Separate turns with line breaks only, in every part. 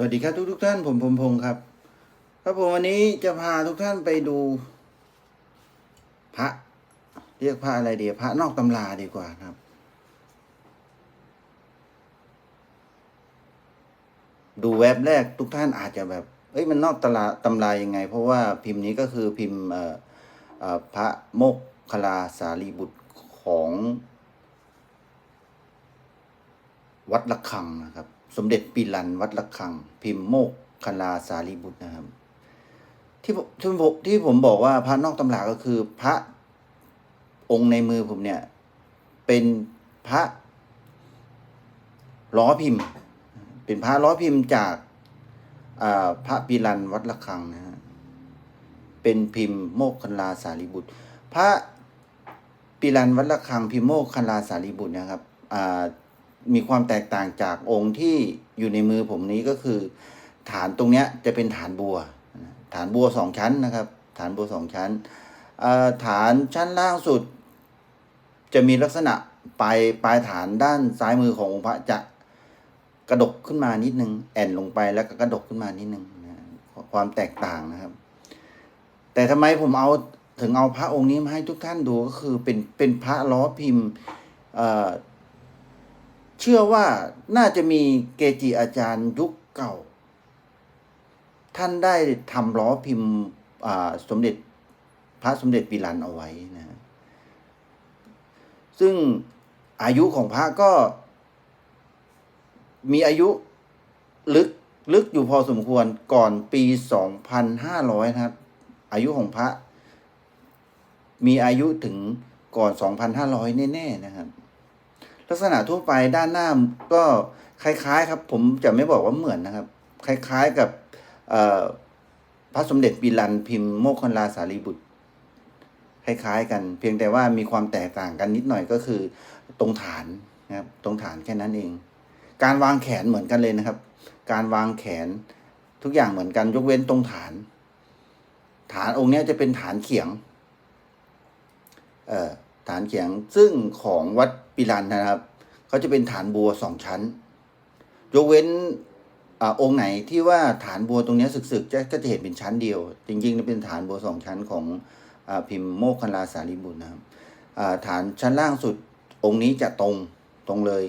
สวัสดีครับทุกทุกๆท่านผมผมพงศ์ครับ ครับผมวันนี้จะพาทุกท่านไปดู พระ เรียกพระอะไรดีพระนอกตำราดีกว่าครับ ดูเว็บแรกทุกท่านอาจจะแบบ เอ้ยมันนอกตำราตำรายังไง เพราะว่าพิมพ์นี้ก็คือพิมพ์เอ่อพระโมกคลาสารีบุตรของ วัดระฆังนะครับ สมเด็จปีรันวัดระฆัง พิมพ์โมกคลาสารีบุตรนะครับ ที่ที่ผมที่ผมบอกว่าพระนอกตำราก็คือพระองค์ในมือผมเนี่ย เป็นพระล้อพิมพ์ เป็นพระล้อพิมพ์จากอ่าพระปีรันวัดระฆังนะฮะเป็นพิมพ์โมกคลาสารีบุตร พระปีรันวัดระฆังพิมพ์โมกคลาสารีบุตรนะครับอ่า มีความแตกต่างจากองค์ที่อยู่ในมือผมนี้ก็คือ ฐานตรงเนี้ยจะเป็นฐานบัว ฐานบัวสองชั้นนะครับ ฐานบัวสองชั้นฐานชั้นล่างสุด จะมีลักษณะปลายปลายฐานด้านซ้ายมือขององค์พระจะกระดกขึ้นมานิดนึงแอนลงไปแล้วก็กระดกขึ้นมานิดนึงนะความแตกต่างนะครับ แต่ทำไมผมเอาถึงเอาพระองค์นี้มาให้ทุกท่านดูก็คือเป็นเป็นพระล้อพิมพ์ เชื่อว่าน่าจะมีเกจิอาจารย์ยุคเก่า ท่านได้ทำล้อพิมพ์สมเด็จพระสมเด็จปีรันเอาไว้นะ ซึ่งอายุของพระก็ มีอายุลึกลึกอยู่พอสมควรก่อนปีสองพันะครับ อายุของพระ มีอายุถึงก่อนสองพันห้าร้อยแน่ ๆ นะครับ ลักษณะทั่วไปด้านหน้าก็คล้ายๆครับ ผมจะไม่บอกว่าเหมือนนะครับ คล้ายๆกับพระสมเด็จปีรันพิมพ์โมคคัลลาสารีบุตร คล้ายๆ กัน เพียงแต่ว่ามีความแตกต่างกันนิดหน่อยก็คือตรงฐานนะครับตรงฐานแค่นั้นเอง การวางแขนเหมือนกันเลยนะครับ การวางแขนทุกอย่างเหมือนกันยกเว้นตรงฐาน ฐานองค์นี้จะเป็นฐานเขียงเอ่อฐานเขียงซึ่งของวัด ปิรันนะครับเขาจะเป็นฐานบัวสองชั้น ยกเว้นอองค์ไหนที่ว่าฐานบัวตรงนี้สึกๆจะก็จะเห็นเป็นชั้นเดียว จริงๆเป็นฐานบัวสองชั้นของอพิมพ์โมคคัลลาสารีบุตรนะครับฐานชั้นล่างสุดองค์นี้จะตรงตรงเลย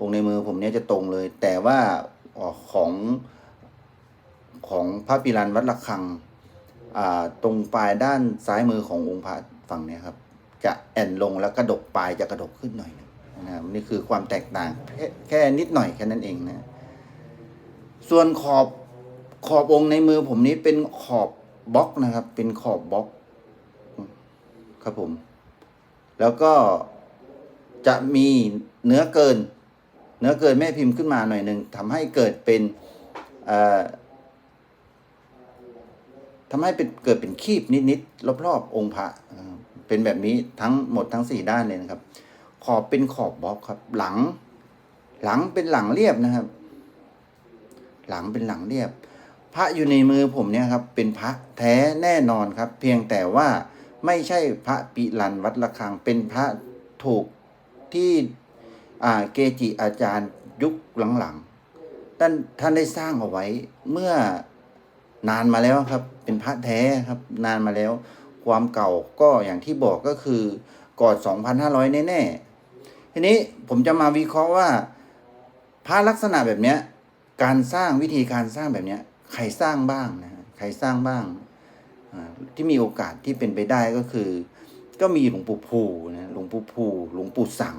องค์ในมือผมเนี้ยจะตรงเลย แต่ว่าของของพระปิรันวัดระฆังตรงปลายด้านซ้ายมือขององค์พระฝั่งเนี้ยครับ จะแอนลงแล้วกระดกปลายจะกระดกขึ้นหน่อยนึง นะครับนี่คือความแตกต่างแค่นิดหน่อยแค่นั้นเองนะส่วนขอบขอบองค์ในมือผมนี้เป็นขอบบล็อกนะครับ เป็นขอบบล็อก ครับผม แล้วก็จะมีเนื้อเกิน เนื้อเกินแม่พิมพ์ขึ้นมาหน่อยหนึ่งทำให้เกิดเป็นทำให้เป็นเกิดเป็นคีบนิดๆรอบๆองค์พระเป็นแบบนี้ทั้งหมดทั้งสี่ด้านเลยนะครับ ขอบเป็นขอบบล็อกครับ หลัง หลังเป็นหลังเรียบนะครับ หลังเป็นหลังเรียบ พระอยู่ในมือผมเนี่ยครับ เป็นพระแท้แน่นอนครับ เพียงแต่ว่าไม่ใช่พระปิรันวัดระฆัง เป็นพระถูกที่เกจิอาจารย์ยุคหลังๆท่านท่านได้สร้างเอาไว้เมื่อนานมาแล้วครับ เป็นพระแท้ครับ นานมาแล้ว ความเก่าก็อย่างที่บอกก็คือก่อน 2,500 แน่ๆ ทีนี้ผมจะมาวิเคราะห์ว่าพระลักษณะแบบเนี้ยการสร้างวิธีการสร้างแบบเนี้ยใครสร้างบ้างนะใครสร้างบ้างที่มีโอกาสที่เป็นไปได้ก็คือ ก็มีหลวงปู่ภูนะหลวงปู่ภูหลวงปู่สัง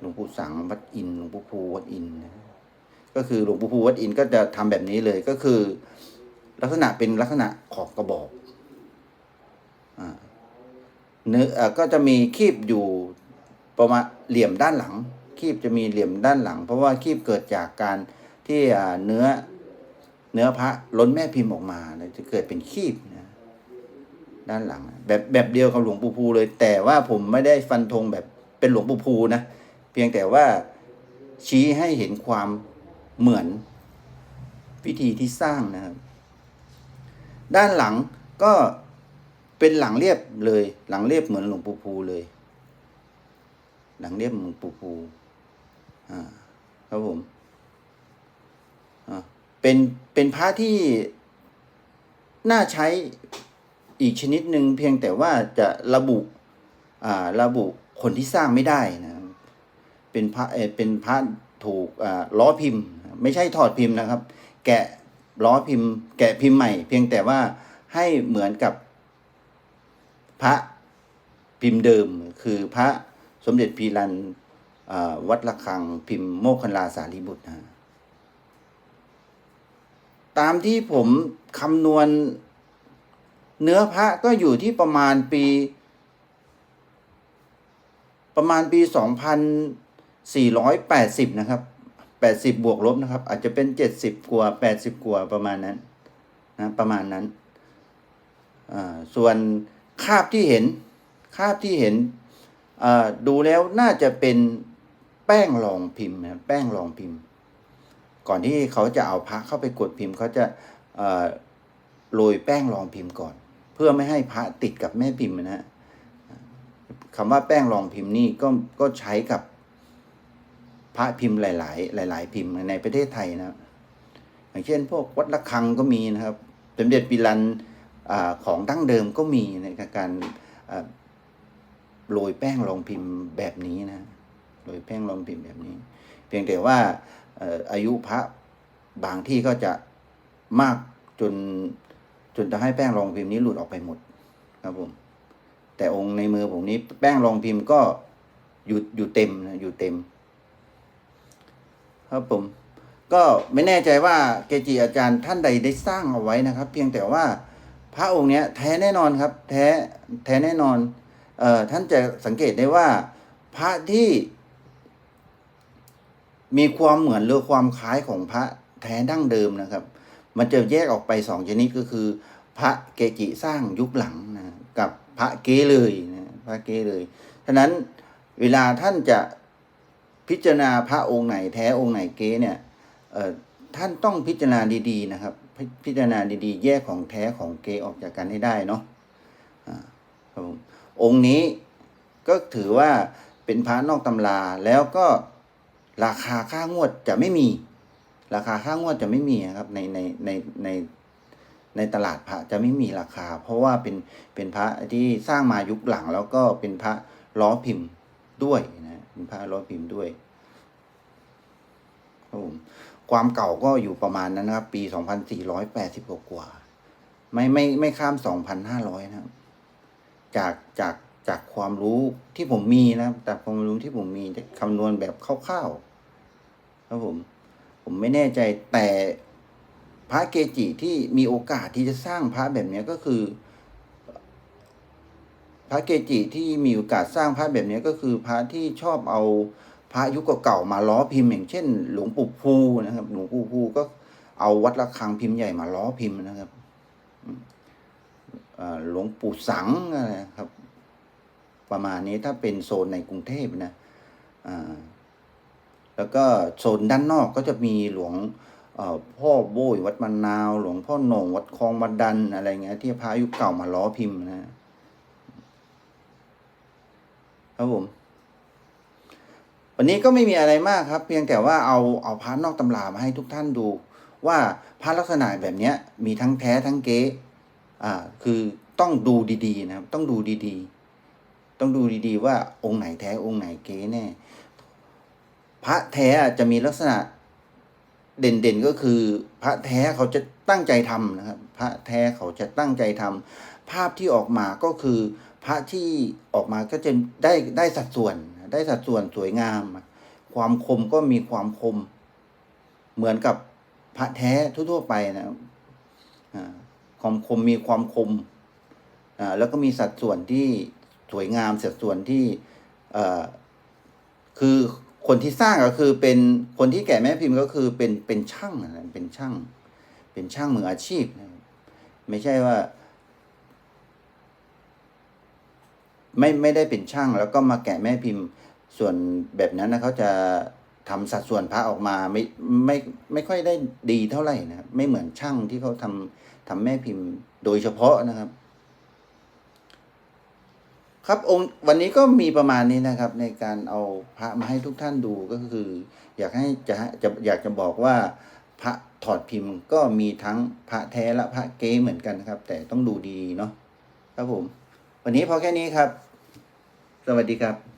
หลวงปู่สังวัดอินหลวงปู่ภูวัดอินนะก็คือหลวงปู่ภูวัดอินก็จะทำแบบนี้เลยก็คือ ลักษณะเป็นลักษณะขอบกระบอกอ่าเนื้อก็จะมีคีบอยู่ ประมาณเหลี่ยมด้านหลัง คีบจะมีเหลี่ยมด้านหลัง เพราะว่าคีบเกิดจากการที่เนื้อเนื้อพระล้นแม่พิมพ์ออกมาแล้วจะเกิดเป็นคีบนะด้านหลัง แบบแบบเดียวกับหลวงปู่ภูเลย แต่ว่าผมไม่ได้ฟันธงแบบเป็นหลวงปู่ภูนะเพียงแต่ว่าชี้ให้เห็นความเหมือนวิธีที่สร้างนะครับ ด้านหลังก็เป็นหลังเรียบเลย หลังเรียบเหมือนหลวงปู่ภูเลย หลังเรียบเหมือนหลวงปู่ภูอ่าครับผมอ่าเป็นเป็นพระที่น่าใช้อีกชนิดหนึ่งเพียงแต่ว่าจะระบุอ่าระบุคนที่สร้างไม่ได้นะเป็นพระเอเป็นพระถูกอ่าล้อพิมพ์ ไม่ใช่ถอดพิมพ์นะครับ แกะล้อพิมพ์ แกะพิมพ์ใหม่ เพียงแต่ว่าให้เหมือนกับพระพิมพ์เดิมคือพระ สมเด็จพีรันวัดระฆังพิมพ์โมคคัลลาสารีบุตรนะตามที่ผมคำนวณเนื้อพระก็อยู่ที่ประมาณปี ประมาณปีสองพันสี่ร้อยแปดสิบนะครับแปดสิบบวกลบนะครับ อาจจะเป็นเจ็ดสิบกว่าแปดสิบกว่าประมาณนั้นนะประมาณนั้น ส่วนคาบที่เห็นคาบที่เห็น ดูแล้วน่าจะเป็นแป้งรองพิมพ์นะแป้งรองพิมพ์ ก่อนที่เขาจะเอาพระเข้าไปกดพิมพ์เขาจะโรยแป้งรองพิมพ์ก่อน เพื่อไม่ให้พระติดกับแม่พิมพ์นะฮะคำว่าแป้งรองพิมพ์นี่ก็ก็ใช้กับพระพิมพ์หลาย ๆ หลาย ๆ พิมพ์ในประเทศไทยนะอย่างเช่น พวกวัดระฆังก็มีนะครับสมเด็จปิรันอของดั้งเดิมก็มีในการ โรยแป้งรองพิมพ์แบบนี้นะโรยแป้งรองพิมพ์แบบนี้ เพียงแต่ว่าอายุพระบางที่ก็จะมากจนจนจะให้แป้งรองพิมพ์นี้หลุดออกไปหมดครับผมแต่องค์ในมือผมนี้แป้งรองพิมพ์ก็อยู่อยู่เต็มนะอยู่เต็ม ครับผม ก็ไม่แน่ใจว่าเกจิอาจารย์ท่านใดได้สร้างเอาไว้นะครับ เพียงแต่ว่าพระองค์เนี้ยแท้แน่นอนครับ แท้แท้แน่นอน ท่านจะสังเกตได้ว่า พระที่มีความเหมือนหรือความคล้ายของพระแท้ดั้งเดิมนะครับ มันจะแยกออกไปสองชนิดก็คือ พระเกจิสร้างยุคหลังนะกับพระเกเลยนะพระเกเลยฉะนั้นเวลาท่านจะพิจารณาพระองค์ไหนแท้องค์ไหนเกเนี่ยท่านต้องพิจารณาดีๆนะครับพพิจารณาดีๆ แยกของแท้ของเกออกจากกันให้ได้เนาะครับผม องค์นี้ก็ถือว่าเป็นพระนอกตำราแล้วก็ราคาค่างวดจะไม่มี ราคาค่างวดจะไม่มีนะครับในในในในในตลาดพระจะไม่มีราคา เพราะว่าเป็นเป็นพระที่สร้างมายุคหลัง แล้วก็เป็นพระล้อพิมพ์ด้วยนะเป็นพระล้อพิมพ์ด้วยครับผมความเก่าก็อยู่ประมาณนั้นนะครับ ปีสองพันสี่ร้อยแปดสิบกว่า ไม่ไม่ไม่ข้ามสองพันห้าร้อยนะครับ จากจากจากความรู้ที่ผมมีนะครับจากความรู้ที่ผมมีคำนวณแบบคร่าวๆครับผม ผมไม่แน่ใจแต่พระเกจิที่มีโอกาสที่จะสร้างพระแบบนี้ก็คือ พระเกจิที่มีโอกาสสร้างพระแบบนี้ก็คือ พระที่ชอบเอาพระยุคเก่าๆมาล้อพิมพ์อย่างเช่น หลวงปู่ภูนะครับ หลวงปู่ภูก็เอาวัดระฆังพิมพ์ใหญ่มาล้อพิมพ์นะครับ หลวงปู่สังอะครับ ประมาณนี้ถ้าเป็นโซนในกรุงเทพนะแล้วก็โซนด้านนอกก็จะมีหลวงพ่อโบยวัดมะนาว หลวงพ่อโหนงวัดคลองบันดันอะไรเงี้ยที่พระยุคเก่ามาล้อพิมพ์นะครับผมวันนี้ก็ไม่มีอะไรมากครับ เพียงแต่ว่าเอาเอาพระนอกตำรามาให้ทุกท่านดู ว่าพระลักษณะแบบเนี้ยมีทั้งแท้ทั้งเก๊ อ่าคือต้องดูดีๆนะครับ ต้องดูดีๆ ต้องดูดีๆ ว่าองค์ไหนแท้องค์ไหนเก๊แน่ พระแท้จะมีลักษณะเด่นๆก็คือ พระแท้เขาจะตั้งใจทำนะครับ พระแท้เขาจะตั้งใจทำภาพที่ออกมาก็คือ พระที่ออกมาก็จะได้ได้สัดส่วน ได้สัดส่วนสวยงาม ความคมก็มีความคม เหมือนกับพระแท้ทั่วๆไปนะครับอ่า ความคมมีความคมอ่าแล้วก็มีสัดส่วนที่สวยงามสัดส่วนที่อ่อคือคนที่สร้างก็คือเป็นคนที่แกะแม่พิมพ์ก็คือเป็นเป็นช่างนะเป็นช่าง เป็นช่างมืออาชีพนะครับไม่ใช่ว่า ไม่ไม่ได้เป็นช่าง แล้วก็มาแกะแม่พิมพ์ส่วนแบบนั้นนะเขาจะทำสัดส่วนพระออกมาไม่ไม่ไม่ค่อยได้ดีเท่าไหร่นะครับไม่เหมือนช่างที่เขาทำ ทำแม่พิมพ์โดยเฉพาะนะครับ ครับองค์วันนี้ก็มีประมาณนี้นะครับ ในการเอาพระมาให้ทุกท่านดูก็คือ อยากให้จะจะอยากจะบอกว่า พระถอดพิมพ์ก็มีทั้งพระแท้และพระเก๊เหมือนกันนะครับ แต่ต้องดูดีเนาะครับผม วันนี้พอแค่นี้ครับ สวัสดีครับ